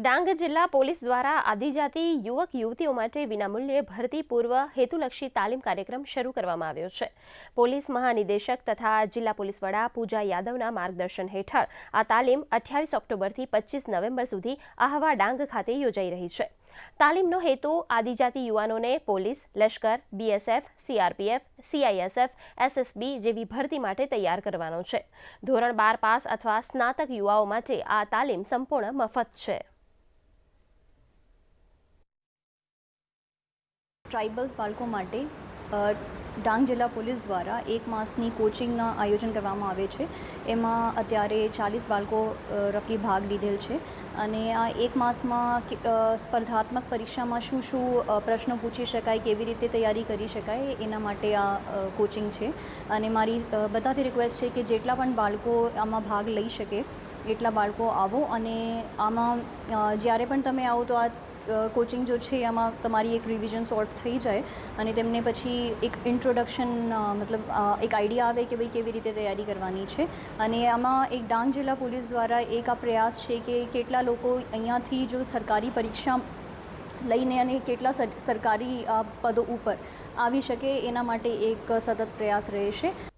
ડાંગ જિલ્લા પોલીસ દ્વારા આદિજાતિ યુવક યુવતીઓ માટે વિનામૂલ્યે ભરતી પૂર્વ હેતુલક્ષી તાલીમ કાર્યક્રમ શરૂ કરવામાં આવ્યો છે. પોલીસ મહાનિદેશક તથા જિલ્લા પોલીસ વડા પૂજા યાદવના માર્ગદર્શન હેઠળ આ તાલીમ અઠ્યાવીસ ઓક્ટોબરથી પચીસ નવેમ્બર સુધી આહવા ડાંગ ખાતે યોજાઈ રહી છે. તાલીમનો હેતુ આદિજાતિ યુવાનોને પોલીસ, લશ્કર બીએસએફ સીઆરપીએફ સીઆઈએસએફ એસએસબી જેવી ભરતી માટે તૈયાર કરવાનો છે. ધોરણ બાર પાસ અથવા સ્નાતક યુવાઓ માટે આ તાલીમ સંપૂર્ણ મફત છે. ટ્રાઇબલ્સ બાળકો માટે ડાંગ જિલ્લા પોલીસ દ્વારા એક માસની કોચિંગના આયોજન કરવામાં આવે છે. એમાં અત્યારે ચાલીસ બાળકો રફલી ભાગ લીધેલ છે અને આ એક માસમાં સ્પર્ધાત્મક પરીક્ષામાં શું શું પ્રશ્નો પૂછી શકાય, કેવી રીતે તૈયારી કરી શકાય, એના માટે આ કોચિંગ છે. અને મારી બધાથી રિક્વેસ્ટ છે કે જેટલા પણ બાળકો આમાં ભાગ લઈ શકે એટલા બાળકો આવો અને આમાં જ્યારે પણ તમે આવો તો આ કોચિંગ જો છે એમાં તમારી એક રિવિઝન સોર્ટ થઈ જાય અને તેમને પછી એક ઇન્ટ્રોડક્શન મતલબ એક આઈડિયા આવે કે ભાઈ કેવી રીતે તૈયારી કરવાની છે. અને આમાં એક ડાંગ જિલ્લા પોલીસ દ્વારા એક આ પ્રયાસ છે કે કેટલા લોકો અહીંયાથી જો સરકારી પરીક્ષા લઈને અને કેટલા સરકારી પદો ઉપર આવી શકે એના માટે એક સતત પ્રયાસ રહેશે.